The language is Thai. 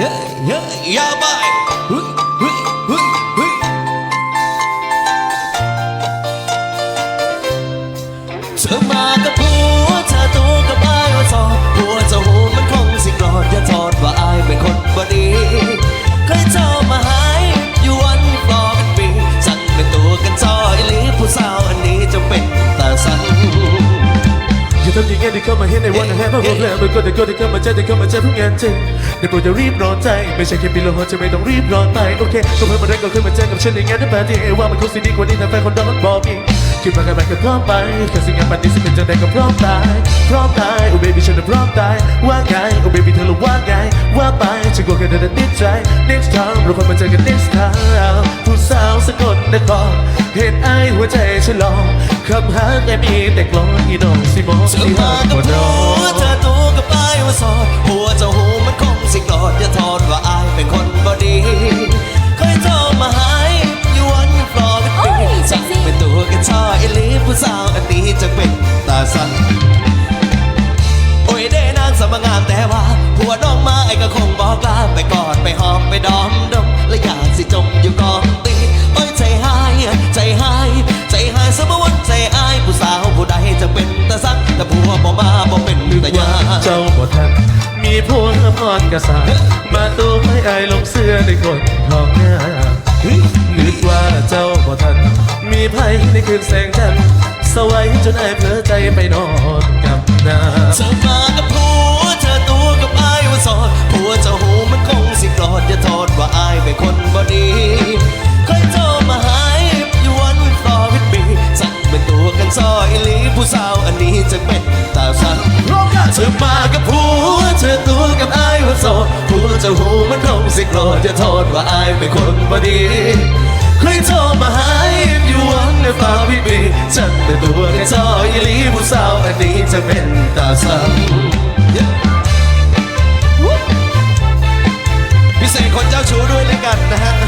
Yeah, bye. Semangat pun ำอย่างงั้นที่เข้ามาเห็นในวันนั้นแฮปปี้เพลย์มันก็แต่ก็ที่เข้ามาเจอที่เข้ามาเจอทุกงานจริงได้โปรดอย่ารีบร้อนใจไม่ใช่แค่ปีละหัวจะไม่ต้องรีบร้อนไปโอเคก็เพิ่มมาได้ก็ขึ้นมาเจอกับฉันในงานนั้นแบบที่ว่ามันคงสิดีกว่านี้ถ้าแฟนคนนั้นบอกอีกคิดมากันไปก็พร้อมไปแค่สิ่งงานปันนี้สิเป็นจังใดก็พร้อมตายพร้อมตายโอ้เบบี้ฉันน่ะพร้อมตายว่าไงโอ้เบบี้เธอละว่าไงว่าไปฉันก็แค่เดินติดใจ next time เราควรมาเจอกัน next time ผู้สาวสะกดนครเห็นไอ้หัวใจฉันลองคำหาแต่มีแต่กลอนอีน้องสิมองเธอสิหากับผัวเธอตัวกับอายว่าสอผัวเจ้าหูมันคงสิกรอดอย่าทอดว่าอายเป็นคนบ่ดีเคยโทรมาหายอยู่วันฟลอเป็นปีโอ้ยเซ็สั่กงเป็นตัวกันชอยหรือผู้สาวอันนี้จะเป็นตาสั่นโอ้ยเด้นางสมงามแต่ว่าผัวน้องมาไอ้ก็คงบอกลาไปกอดไปหอมไปดอมด เจ้าบ่ทันมีพวงพรกษัตริย์มาตัวให้อายลงเสื้อในกฎของงานึกว่าเจ้าบ่ทัน มีไพ่ในคืนแสงจันทร์สวัยจนอายเผลอใจไปนอนกับนา ธอมากับผัวเธอตัวกับอายว่าโสดผัวเจ้าหูมันคงสิโกรธอย่าโทษว่าอายเป็นคนบ่ดีเคยโทรมาหาอยู่วันในฟ้าวิบีฉันเป็นตัวแค่ซอยอีหลีผู้สาวอันนี้จะเป็นตาซ้ำพิเศษคนเจ้าชู้ด้วยเลยกันนะฮะ